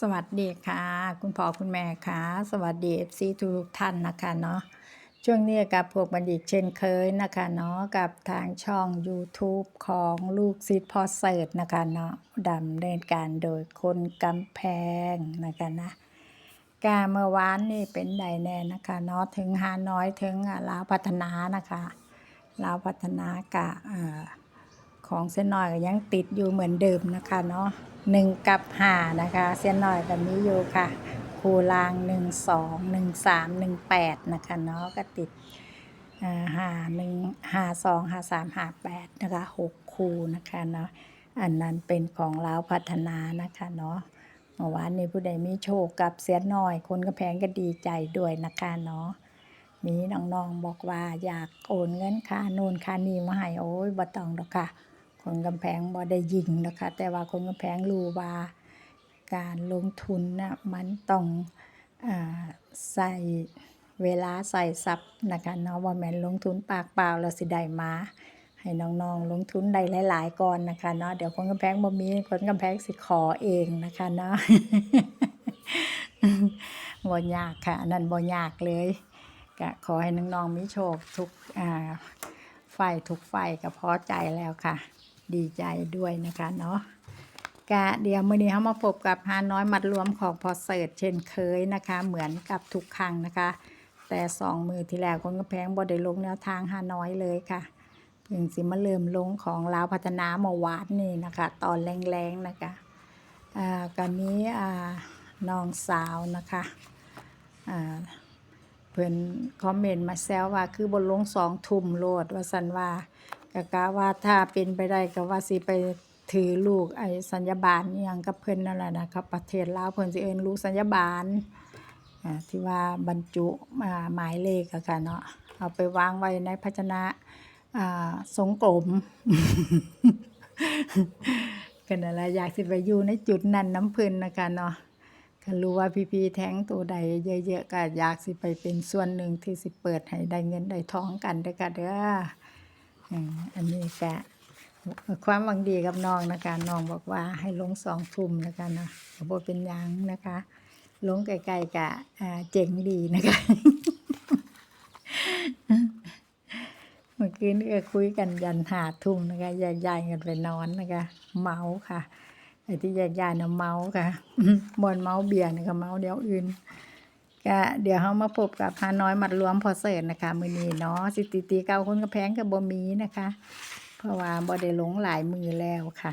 สวัสดีค่ะ คุณพ่อคุณแม่ค่ะสวัสดีเอฟซีทุกท่านนะคะเนาะช่วงนี้กับพวกบัณฑิตเช่นเคยนะคะเนาะกับทางช่อง YouTube ของลูกศิษย์พอเสิร์ตนะคะเนาะดำเนินการโดยคนกำแพงนะคะนะกาเมื่อวานนี่เป็นใดแน่นะคะเนาะถึงฮาน้อยถึงลาวพัฒนานะคะลาวพัฒนากะอ่า ของเส้นหน้อยก็ยังติดอยู่เหมือนเดิมนะคะเนาะหนึ่งกับห้านะคะ เส้นหน้อยแบบนี้อยู่ค่ะ คูรางหนึ่งสองหนึ่งสามหนึ่งแปดนะคะเนาะก็ติดอ่าห้าหนึ่งห้าสองห้าสามห้าแปดนะคะหกคูนะคะเนาะอันนั้นเป็นของลาวพัฒนานะคะเนาะเมื่อวานนี้ผู้ใดมีโชคกับเสียน้อย คนกระแพงก็ดีใจด้วยนะคะเนาะมีน้องๆบอกว่าอยากโอนเงินค่าน่นค่านี่มาให้โอ้ยบ่ต้องดอกค่ะ คนกำแพงบ่ได้ยิงนะคะ แต่ว่าคนกำแพงรู้ว่าการลงทุนน่ะมันต้องอาใส่เวลาใส่ทรัพย์นะคะเนาะว่าแม่นลงทุนปากเปล่าแล้วสิได้มาให้น้องๆลงทุนได้หลาย ๆก่อนนะคะเนาะเดี๋ยวคนกำแพงบ่มีคนกำแพงสิขอเองนะคะเนาะบ่ยากค่ะอันนั้นบ่ยากเลยก็ขอให้น้องๆมีโชคทุกอ่าฝ่ายทุกฝ่ายก็พอใจแล้วค่ะ ดีใจด้วยนะคะเนาะกะเดี๋ยวมื้อนี้เรามาพบกับฮาน้อยมัดรวมของพอเสิร์ชเช่นเคยนะคะ เหมือนกับทุกครั้งนะคะ แต่สองมือที่แล้วคนกระแพงบ่ได้ลงแนวทางฮานอยเลยค่ะเพิ่งสิมาเริ่มลงของลาวพัฒนาเมื่อวานนี่นะคะ ตอนแรงๆนะคะอ่าก็มีอ่าน้องสาวนะคะอ่าเพิ่นคอมเมนต์มาแซวว่าคือบนลงสองทุ่มโลดว่าสันว่า กะกะว่าถ้าเป็นไปได้ก็ว่าสิไปถือลูกไอ้สัญญาบาลอหยังกับเพิ่นนั่นแหละนะครับประเทศลาวเพิ่นสิเอิ้นลูกสัญญาบาลอ่าที่ว่าบรรจุอ่าหมายเลขอะค่ะเนาะเอาไปวางไว้ในภาชนะอ่าทรงกลม ก็นั่นแหละอยากสิไปอยู่ในจุดนั้นน้ำเพิ่นนะคะเนาะก็รู้ว่าพี่พีแท้งตัวใดเยอะๆก็อยากสิไปเป็นส่วนหนึ่งที่สิเปิดให้ได้เงินได้ท้องกันเด้อค่ะเด้อ อันนี้ก็ความหวังดีกับน้องนะคะน้องบอกว่าให้ลงสองทุ่มนะคะเนาะก็บ่เป็นยังนะคะลงไกลๆกะเจ๋งดีนะคะเมื่อคืนนี้ก็คุยกันยันหาทุ่มนะคะแยกย้ายกันไปนอนนะคะ เมาค่ะไอ้ที่แยกย้ายนะเมาค่ะบนเมาเบียร์นี่ก็เมาเดียวอื่น ก็เดี๋ยวเฮามาพบกับพาน้อยมัดรวมพอเสิร์ตนะคะมือนี้เนาะสิติตีเก่าคนกระแพงก็บ่มีนะคะ เพราะว่าบ่ได้หลงหลายมือแล้วค่ะ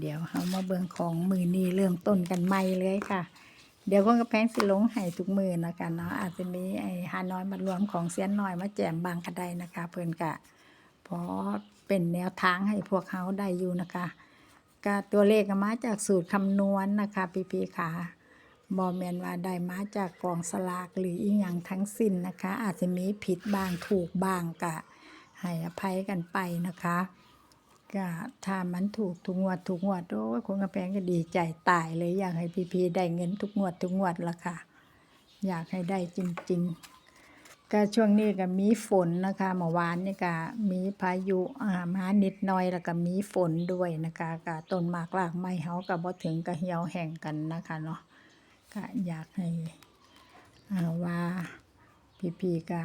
เดี๋ยวเฮามาเบิ่งของมือนี้เริ่มต้นกันใหม่เลยค่ะ เดี๋ยวคนกระแพงสิหลงให้ทุกมือนะคะเนาะอาจจะมีไอ้ฮาน้อยมัดรวมของเสียนน้อยมาแจมบางก็ได้นะคะ เพิ่อนก็พอเป็นแนวทางให้พวกเขาได้อยู่นะคะก็ตัวเลขก็มาจากสูตรคำนวณนะคะพี่พีค่ะ บอแมนว่าได้มาจากกองสลากหรืออีหยังทั้งสิ้นนะคะ อาจจะมีผิดบางถูกบางก็ให้อภัยกันไปนะคะก็ถ้ามันถูกทุกงวดทุกงวดโอ้คนกระแพงก็ดีใจตายเลยอยากให้พี่พีได้เงินทุกงวดทุกงวดละค่ะ อยากให้ได้จริง ๆ ก็ช่วงนี้ก็มีฝนนะคะเมื่อวานนี่ก็มีพายุอ่ามานิดหน่อยแล้วก็มีฝนด้วยนะคะก็ต้นหมากรากไม้เฮาก็บ่ถึงก็เหี่ยวแห้งกันนะคะเนาะ ก็อยากให้อาว่าพี่ๆก็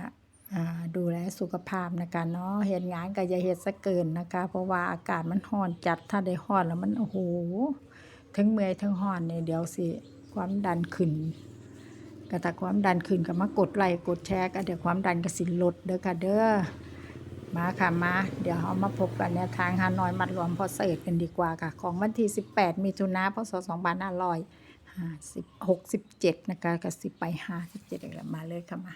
ดูแลสุขภาพนะคะเนาะเฮ็ดงานก็อย่าเฮ็ดซะเกินนะคะ เพราะว่าอากาศมันร้อนจัดถ้าได้ร้อนแล้วมันโอ้โหทั้งเมื่อยทั้งร้อนเนี่ยเดี๋ยวสิความดันขึ้นก็ถ้าความดันขึ้นก็มากดไลค์กดแชร์ก็เดี๋ยวความดันก็สิลดเด้อค่ะเด้อมาค่ะมา เดี๋ยวเรามาพบกันแนวทางฮานอยมัดรวมพอเสร์ตกันดีกว่าค่ะ ของวันที่ 18มิถุนา ยนพศ2567นะคะก็สิไป57อีกแล้วมาเลยค่ะมา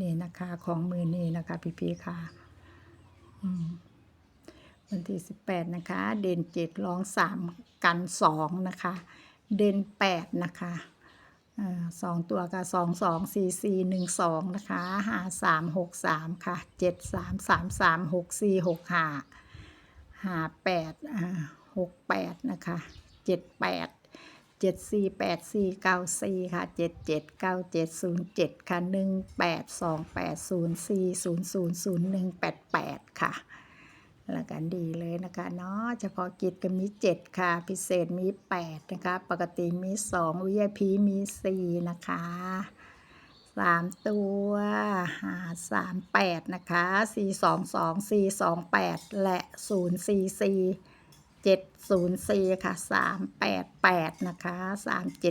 นี่นะคะของมือนี่นะคะ พี่ๆค่ะ อืมวันที่18นะคะ เด่น7รอง3กัน2นะคะ เด่น8นะคะสองตัวก็สองสองสี่สี่หนึ่งสองนะคะห้าสามหกสามค่ะเจ็ดสามสามสามหกสี่หกห้าห้าแปดอ่าหกแปดนะคะเจ็ดแปด เจ็ดสี่แปดสี่เก้าสี่ค่ะเจ็ดเจ็ดเก้าเจ็ดศูนย์เจ็ดค่ะหนึ่งแปดสองแปดศูนย์สี่ศูนย์ศูนย์ศูนย์หนึ่งแปดแปดค่ะแล้วกันดีเลยนะคะเนาะเฉพาะกิจก็มี 7 ค่ะ พิเศษมี 8 นะคะ ปกติมี 2 VIP มี 4 นะคะ 3 ตัวหา38 นะคะ 422 428 และ 044 704ค่ะ388นะคะ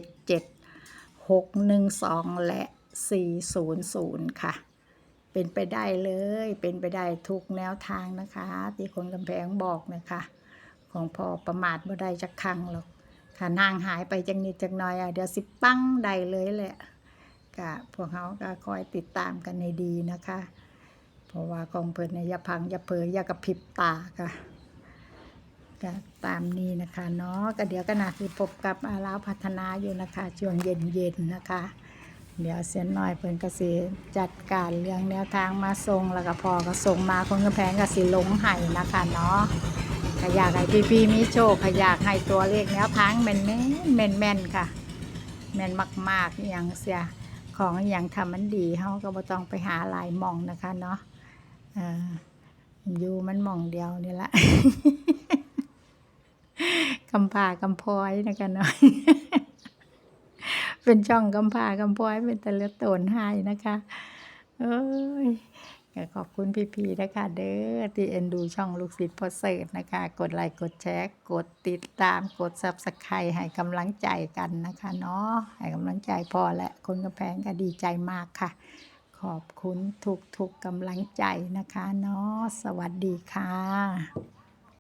377 612และ400ค่ะ เป็นไปได้เลย เป็นไปได้ทุกแนวทางนะคะ ที่คนกำแพงบอกนะคะ ของพอประมาทบ่ได้จักครั้งหรอกถ้านางหายไปจังนิดจักหน่อยอะเดี๋ยวสิปั้งได้เลยแหละกะพวกเขาก็คอยติดตามกันในดีนะคะ เพราะว่าของเพิ่นเนี่ยอย่าพังอย่าเผลออย่ากระพริบตาค่ะ ก็ตามนี้นะคะเนาะก็เดี๋ยวก็น่าสิพบกับอาลาวพัฒนาอยู่นะคะช่วงเย็นๆนะคะ เดี๋ยวเสียนน้อยเพิ่นกสิจัดการเรื่องแนวทางมาส่งแล้วก็พอก็ส่งมาคนกำแพงก็สิลงให้นะคะเนาะก็อยากให้พี่ๆมีโชคก็อยากให้ตัวเลขแนวทางแม่นๆแม่นๆค่ะแม่นมากๆอย่างเสียของอย่างทำมันดีเฮาก็บ่ต้องไปหาหลายมองนะคะเนาะอ่อยู่มันมองเดียวนี่ละ กำพร้ากำพร้อยนะคะเนาะเป็นช่องกำพร้ากำพร้อยเป็นแต่ละตนให้นะคะเอ้ยก็ขอบคุณพี่ๆนะคะ เด้อที่เอ็นดูช่องลูกศิษย์พอเสิร์ตนะคะ กดไลค์กดแชร์กดติดตามกดซับสไครต์ให้กำลังใจกันนะคะเนาะให้กำลังใจพอและคนกำแพงก็ดีใจมากค่ะ ขอบคุณทุกๆกำลังใจนะคะเนาะสวัสดีค่ะ